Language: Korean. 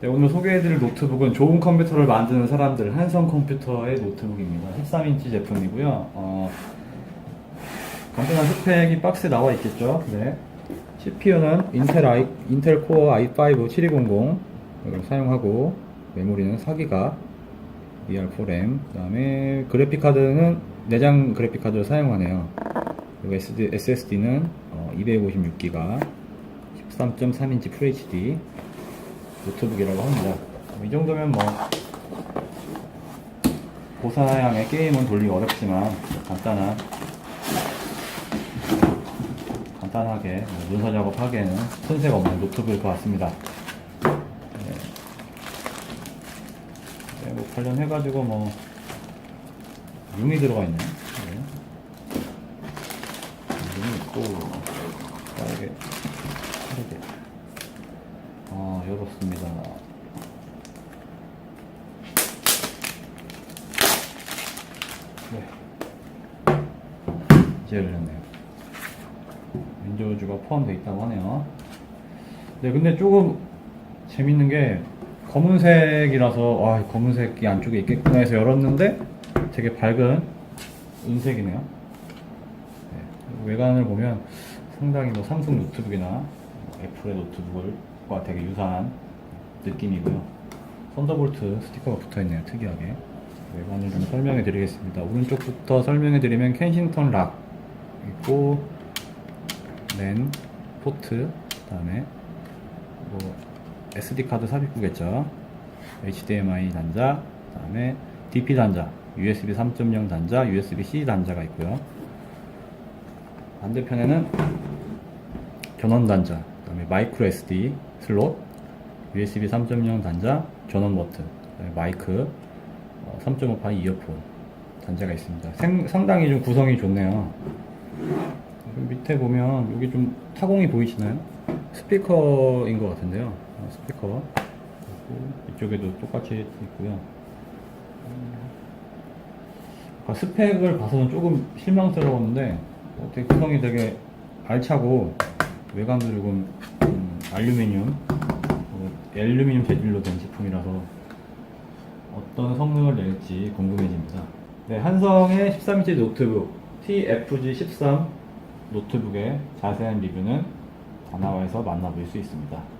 네, 오늘 소개해드릴 노트북은 좋은 컴퓨터를 만드는 사람들 한성 컴퓨터의 노트북입니다. 13인치 제품이고요. 어, 간단한 스펙이 박스에 나와 있겠죠. 네. CPU는 인텔 i 인텔 코어 i5 7200 이걸 사용하고 메모리는 4기가 DDR4 램 그다음에 그래픽 카드는 내장 그래픽 카드를 사용하네요. 그리고 SD, SSD는 256기가 13.3인치 FHD 노트북이라고 합니다. 이 정도면 뭐 고사양의 게임은 돌리기 어렵지만 간단한 간단하게 뭐 문서 작업하기에는 손색 없는 노트북일 것 같습니다. 네. 네, 뭐 관련해가지고 뭐 융이 들어가 있네요. 네. 융이 있고 빠르게 빠르게 아 열었습니다. 네. 이제 열렸네요. 윈도우즈가 포함되어 있다고 하네요. 네, 근데 조금 재밌는 게 검은색이라서 와 검은색이 안쪽에 있겠구나 해서 열었는데 되게 밝은 은색이네요. 네, 외관을 보면 상당히 뭐 삼성 노트북이나 애플의 노트북 과 되게 유사한 느낌이고요. 썬더볼트 스티커가 붙어 있네요. 특이하게. 외관을 좀 설명해 드리겠습니다. 오른쪽부터 설명해 드리면 켄싱턴 락 있고 랜 포트 그다음에 뭐 SD 카드 삽입구겠죠. HDMI 단자, 그다음에 DP 단자, USB 3.0 단자, USB-C 단자가 있고요. 반대편에는 전원 단자, 그다음에 마이크로 SD 슬롯, USB 3.0 단자, 전원 버튼, 마이크, 3.5파 이어폰 단자가 있습니다. 생- 상당히 좀 구성이 좋네요. 그 밑에 보면 여기 좀 타공이 보이시나요? 스피커인 것 같은데요. 어, 스피커. 이쪽에도 똑같이 있고요. 음, 아, 스펙을 봐서는 조금 실망스러웠는데 어떻게 구성이 되게 알차고 외관도 조금 음, 알루미늄, 어, 알루미늄 재질로 된 제품이라서 어떤 성능을 낼지 궁금해집니다. 네, 한성의 13인치 노트북 TFG13 노트북의 자세한 리뷰는 다나와에서 만나볼 수 있습니다.